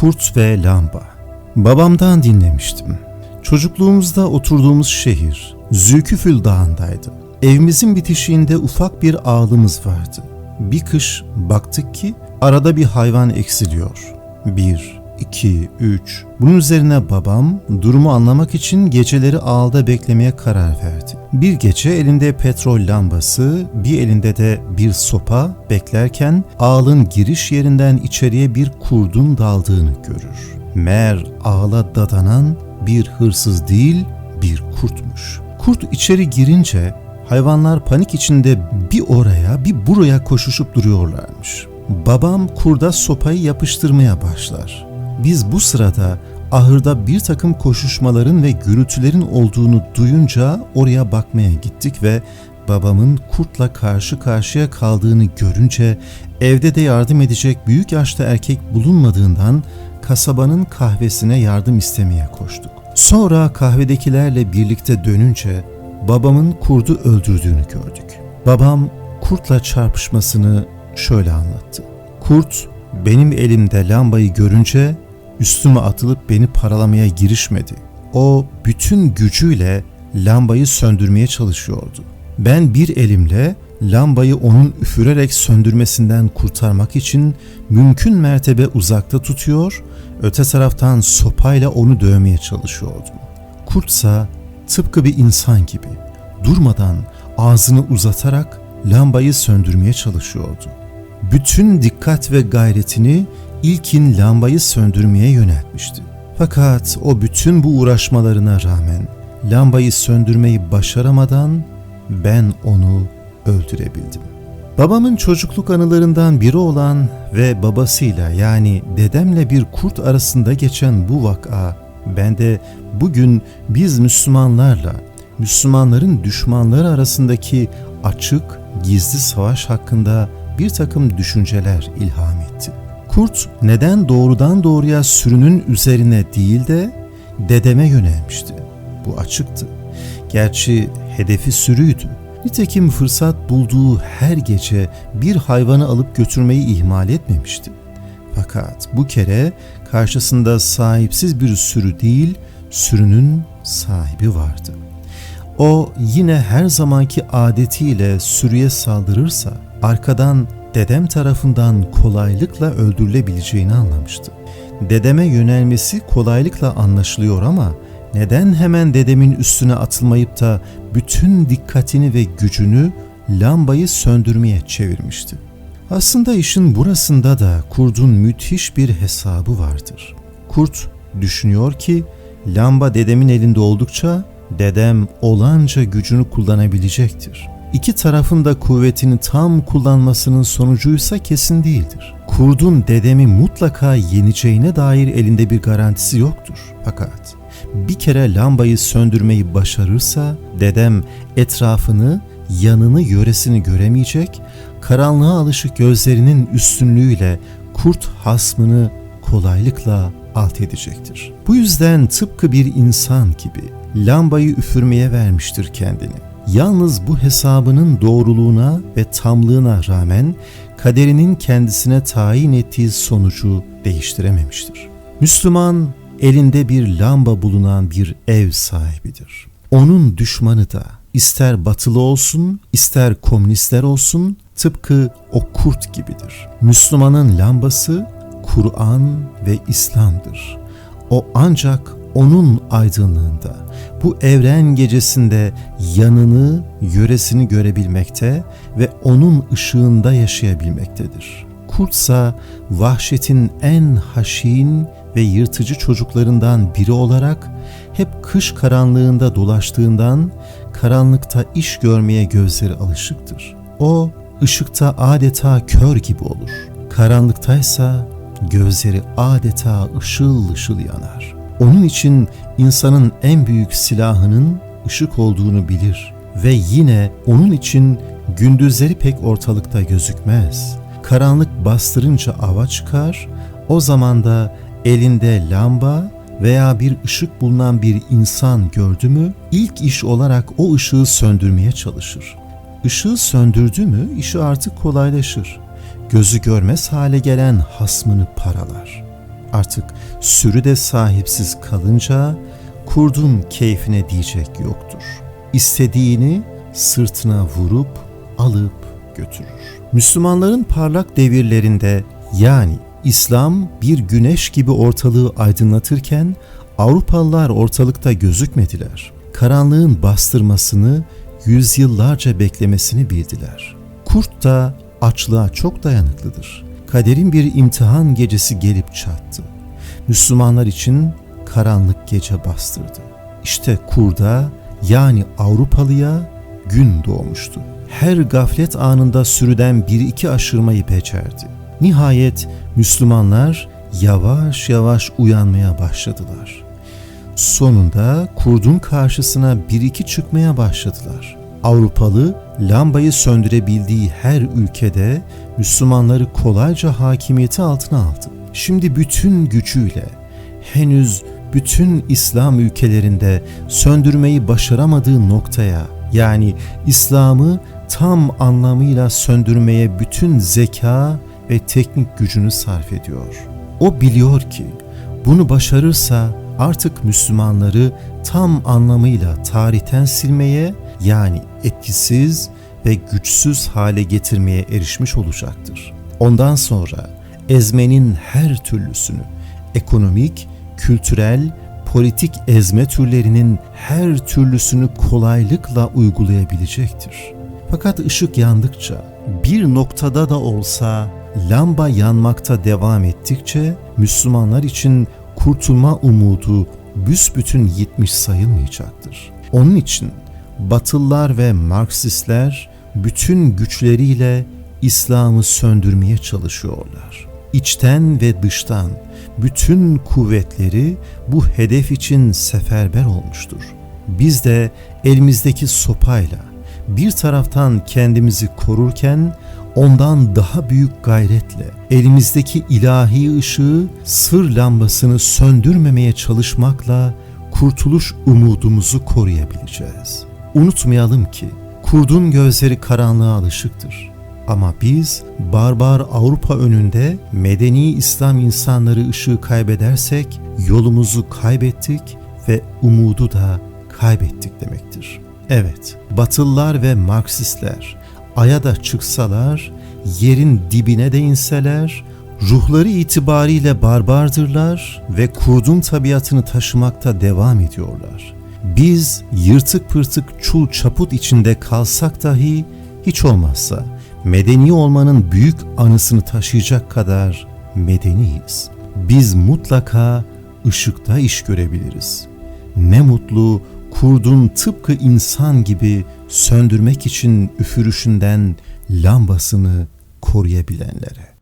Kurt ve Lamba Babamdan dinlemiştim. Çocukluğumuzda oturduğumuz şehir Zülküfül Dağı'ndaydı. Evimizin bitişiğinde ufak bir ağlımız vardı. Bir kış baktık ki arada bir hayvan eksiliyor. Bir, iki, üç. Bunun üzerine babam durumu anlamak için geceleri ağılda beklemeye karar verdi. Bir gece elinde petrol lambası, bir elinde de bir sopa beklerken ağılın giriş yerinden içeriye bir kurdun daldığını görür. Meğer ağla dadanan bir hırsız değil bir kurtmuş. Kurt içeri girince hayvanlar panik içinde bir oraya bir buraya koşuşup duruyorlarmış. Babam kurda sopayı yapıştırmaya başlar. Biz bu sırada ahırda bir takım koşuşmaların ve gürültülerin olduğunu duyunca oraya bakmaya gittik ve babamın kurtla karşı karşıya kaldığını görünce evde de yardım edecek büyük yaşta erkek bulunmadığından kasabanın kahvesine yardım istemeye koştuk. Sonra kahvedekilerle birlikte dönünce babamın kurdu öldürdüğünü gördük. Babam kurtla çarpışmasını şöyle anlattı. Kurt benim elimde lambayı görünce üstüme atılıp beni paralamaya girişmedi. O bütün gücüyle lambayı söndürmeye çalışıyordu. Ben bir elimle lambayı onun üfürerek söndürmesinden kurtarmak için mümkün mertebe uzakta tutuyor, öte taraftan sopayla onu dövmeye çalışıyordum. Kurtsa tıpkı bir insan gibi durmadan ağzını uzatarak lambayı söndürmeye çalışıyordu. Bütün dikkat ve gayretini ilkin lambayı söndürmeye yöneltmişti. Fakat o bütün bu uğraşmalarına rağmen lambayı söndürmeyi başaramadan ben onu öldürebildim. Babamın çocukluk anılarından biri olan ve babasıyla yani dedemle bir kurt arasında geçen bu vaka bende bugün biz Müslümanlarla Müslümanların düşmanları arasındaki açık, gizli savaş hakkında bir takım düşünceler ilham. Kurt neden doğrudan doğruya sürünün üzerine değil de dedeme yönelmişti. Bu açıktı. Gerçi hedefi sürüydü. Nitekim fırsat bulduğu her gece bir hayvanı alıp götürmeyi ihmal etmemişti. Fakat bu kere karşısında sahipsiz bir sürü değil, sürünün sahibi vardı. O yine her zamanki adetiyle sürüye saldırırsa arkadan dedem tarafından kolaylıkla öldürülebileceğini anlamıştı. Dedeme yönelmesi kolaylıkla anlaşılıyor ama neden hemen dedemin üstüne atılmayıp da bütün dikkatini ve gücünü lambayı söndürmeye çevirmişti? Aslında işin burasında da kurdun müthiş bir hesabı vardır. Kurt düşünüyor ki lamba dedemin elinde oldukça dedem olanca gücünü kullanabilecektir. İki tarafın da kuvvetini tam kullanmasının sonucuysa kesin değildir. Kurdun dedemi mutlaka yeneceğine dair elinde bir garantisi yoktur. Fakat bir kere lambayı söndürmeyi başarırsa dedem etrafını, yanını, yöresini göremeyecek, karanlığa alışık gözlerinin üstünlüğüyle kurt hasmını kolaylıkla alt edecektir. Bu yüzden tıpkı bir insan gibi lambayı üfürmeye vermiştir kendini. Yalnız bu hesabının doğruluğuna ve tamlığına rağmen kaderinin kendisine tayin ettiği sonucu değiştirememiştir. Müslüman elinde bir lamba bulunan bir ev sahibidir. Onun düşmanı da ister batılı olsun, ister komünistler olsun tıpkı o kurt gibidir. Müslümanın lambası Kur'an ve İslam'dır. O ancak onun aydınlığında, bu evren gecesinde yanını, yöresini görebilmekte ve onun ışığında yaşayabilmektedir. Kurtsa vahşetin en haşin ve yırtıcı çocuklarından biri olarak hep kış karanlığında dolaştığından karanlıkta iş görmeye gözleri alışıktır. O ışıkta adeta kör gibi olur. Karanlıktaysa gözleri adeta ışıl ışıl yanar. Onun için insanın en büyük silahının ışık olduğunu bilir ve yine onun için gündüzleri pek ortalıkta gözükmez. Karanlık bastırınca ava çıkar, o zaman da elinde lamba veya bir ışık bulunan bir insan gördü mü ilk iş olarak o ışığı söndürmeye çalışır. Işığı söndürdü mü işi artık kolaylaşır. Gözü görmez hale gelen hasmını paralar. Artık sürü de sahipsiz kalınca kurdun keyfine diyecek yoktur. İstediğini sırtına vurup alıp götürür. Müslümanların parlak devirlerinde yani İslam bir güneş gibi ortalığı aydınlatırken Avrupalılar ortalıkta gözükmediler. Karanlığın bastırmasını yüzyıllarca beklemesini bildiler. Kurt da açlığa çok dayanıklıdır. Kaderin bir imtihan gecesi gelip çattı. Müslümanlar için karanlık gece bastırdı. İşte kurda yani Avrupalıya gün doğmuştu. Her gaflet anında sürüden bir iki aşırmayı becerdi. Nihayet Müslümanlar yavaş yavaş uyanmaya başladılar. Sonunda kurdun karşısına bir iki çıkmaya başladılar. Avrupalı lambayı söndürebildiği her ülkede Müslümanları kolayca hakimiyeti altına aldı. Şimdi bütün gücüyle henüz bütün İslam ülkelerinde söndürmeyi başaramadığı noktaya yani İslam'ı tam anlamıyla söndürmeye bütün zeka ve teknik gücünü sarf ediyor. O biliyor ki bunu başarırsa artık Müslümanları tam anlamıyla tarihten silmeye yani etkisiz ve güçsüz hale getirmeye erişmiş olacaktır. Ondan sonra ezmenin her türlüsünü, ekonomik, kültürel, politik ezme türlerinin her türlüsünü kolaylıkla uygulayabilecektir. Fakat ışık yandıkça, bir noktada da olsa lamba yanmakta devam ettikçe Müslümanlar için kurtulma umudu büsbütün yitmiş sayılmayacaktır. Onun için Batılılar ve Marksistler bütün güçleriyle İslam'ı söndürmeye çalışıyorlar. İçten ve dıştan bütün kuvvetleri bu hedef için seferber olmuştur. Biz de elimizdeki sopayla bir taraftan kendimizi korurken ondan daha büyük gayretle elimizdeki ilahi ışığı sır lambasını söndürmemeye çalışmakla kurtuluş umudumuzu koruyabileceğiz. Unutmayalım ki kurdun gözleri karanlığa alışıktır. Ama biz barbar Avrupa önünde medeni İslam insanları ışığı kaybedersek yolumuzu kaybettik ve umudu da kaybettik demektir. Evet, Batılılar ve Marksistler aya da çıksalar, yerin dibine de inseler, ruhları itibariyle barbardırlar ve kurdun tabiatını taşımakta devam ediyorlar. Biz yırtık pırtık çul çaput içinde kalsak dahi hiç olmazsa medeni olmanın büyük anısını taşıyacak kadar medeniyiz. Biz mutlaka ışıkta iş görebiliriz. Ne mutlu kurdun tıpkı insan gibi söndürmek için üfürüşünden lambasını koruyabilenlere.